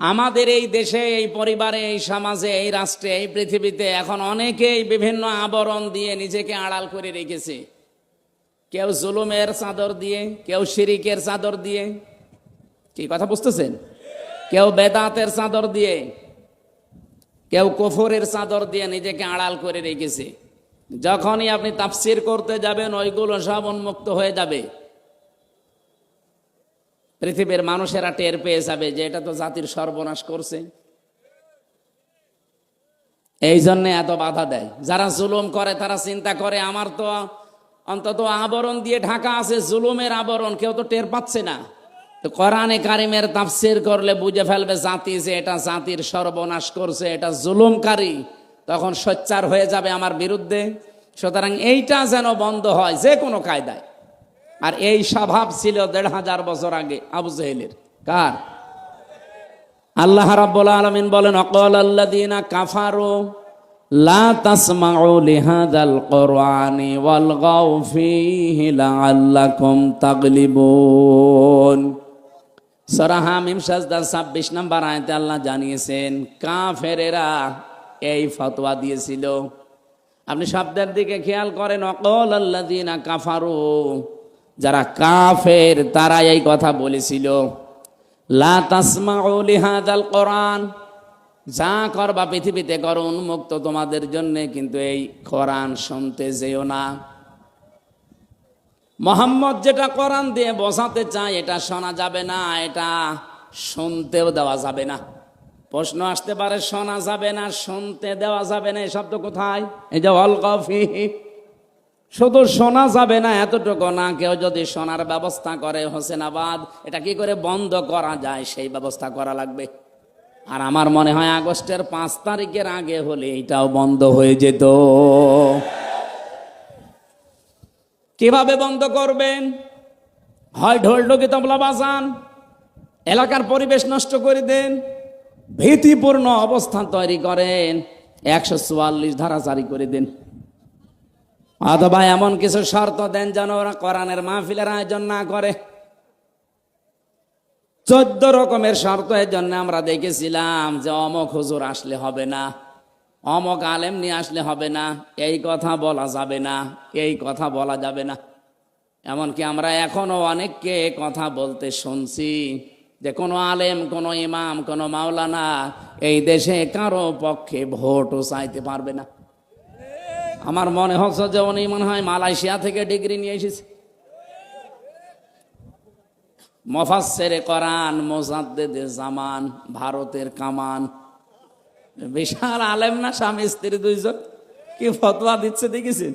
আমাদের এই দেশে, এই পরিবারে, এই সমাজে, এই রাষ্ট্রে, এই পৃথিবীতে এখন অনেকেই বিভিন্ন আবরণ দিয়ে নিজেকে আড়াল করে রেখেছে। কেউ জুলুমের চাদর দিয়ে, কেউ শিরিকের চাদর দিয়ে। কি কথা বুঝতেছেন? কেউ বেদাতের চাদর দিয়ে, কেউ কফরের চাদর দিয়ে নিজেকে আড়াল করে রেখেছে। যখনই আপনি তাফসির করতে যাবেন, ওইগুলো সব উন্মুক্ত হয়ে যাবে। পৃথিবীর মানুষেরা টের পেয়ে যাবে যে এটা তো জাতির সর্বনাশ করছে। এই জন্যে এত বাধা দেয়। যারা জুলুম করে, তারা চিন্তা করে, আমার তো অন্তত আবরণ দিয়ে ঢাকা আছে, জুলুমের আবরণ, কেউ তো টের পাচ্ছে না। তো কোরআনে কারিমের তাফসির করলে বুঝে ফেলবে জাতি যে এটা জাতির সর্বনাশ করছে, এটা জুলুমকারী। তখন সোচ্চার হয়ে যাবে আমার বিরুদ্ধে। সুতরাং এইটা যেন বন্ধ হয়, যে কোনো কায়দায়। আর এই স্বভাব ছিল দেড় হাজার বছর আগে, আবু জেহেলের। কার? আল্লাহ রাব্বুল আলামিন বলেন অকল আল্লাযীনা কাফারু, লা তাসমাউ লিহাদাল কুরআনি ওয়ালগাউ ফীহি লাআল্লাকুম তাগলিবুন। সূরা হামিম সাজদা 26 নম্বর আয়াতে আল্লাহ জানিয়েছেন, কাফেরেরা এই ফতোয়া দিয়েছিল। আপনি শব্দের দিকে খেয়াল করেন অকল আল্লাযীনা কাফারু যারা কাফের তারা এই কথা বলেছিল। লিহাদাল কোরআন, যা করবা পৃথিবীতে করো উন্মুক্ত তোমাদের জন্য, কিন্তু এই কোরআন শুনতে যেও না। মোহাম্মদ যেটা কোরআন দিয়ে বসাতে চায়, এটা শোনা যাবে না, এটা শুনতেও দেওয়া যাবে না। প্রশ্ন আসতে পারে, শোনা যাবে না, শুনতে দেওয়া যাবে না এই তো কোথায়? এই যে অল কফি। শুধু শোনা যাবে না, এতটুকু না, কেউ যদি শোনার ব্যবস্থা করে হোসেনাবাদ, এটা কি করে বন্ধ করা যায়? সেই ব্যবস্থা করা লাগবে। আর আমার মনে হয় আগস্টের পাঁচ তারিখের আগে হলে এটাও বন্ধ হয়ে যেত। কীভাবে বন্ধ করবেন? হয় ঢোল ঢোকে তবলা বাজান, এলাকার পরিবেশ নষ্ট করে দেন, ভীতিপূর্ণ অবস্থান তৈরি করেন, একশো চুয়াল্লিশ ধারা জারি করে দেন। অথবা এমন কিছু শর্ত দেন যেন ওরা কোরআনের মাহফিলের আয়োজন না করে। চোদ্দ রকমের শর্ত এর জন্য আমরা দেখেছিলাম যে অমক হুজুর আসলে হবে না, অমক আলেম নিয়ে আসলে হবে না, এই কথা বলা যাবে না, এই কথা বলা যাবে না। এমনকি আমরা এখনও অনেককে কথা বলতে শুনছি যে কোনো আলেম, কোনো ইমাম, কোনো মাওলানা এই দেশে কারও পক্ষে ভোটও চাইতে পারবে না। আমার মনে হচ্ছে যে উনি মনে হয়, মালয়েশিয়া থেকে ডিগ্রি নিয়ে এসেছে। মফাসেরে করান মোজাদ্দেদে জামান, ভারতের কামান। বিশাল আলেম না, স্বামী স্ত্রী দুইজন। কি ফতোয়া দিচ্ছে, দেখেছেন?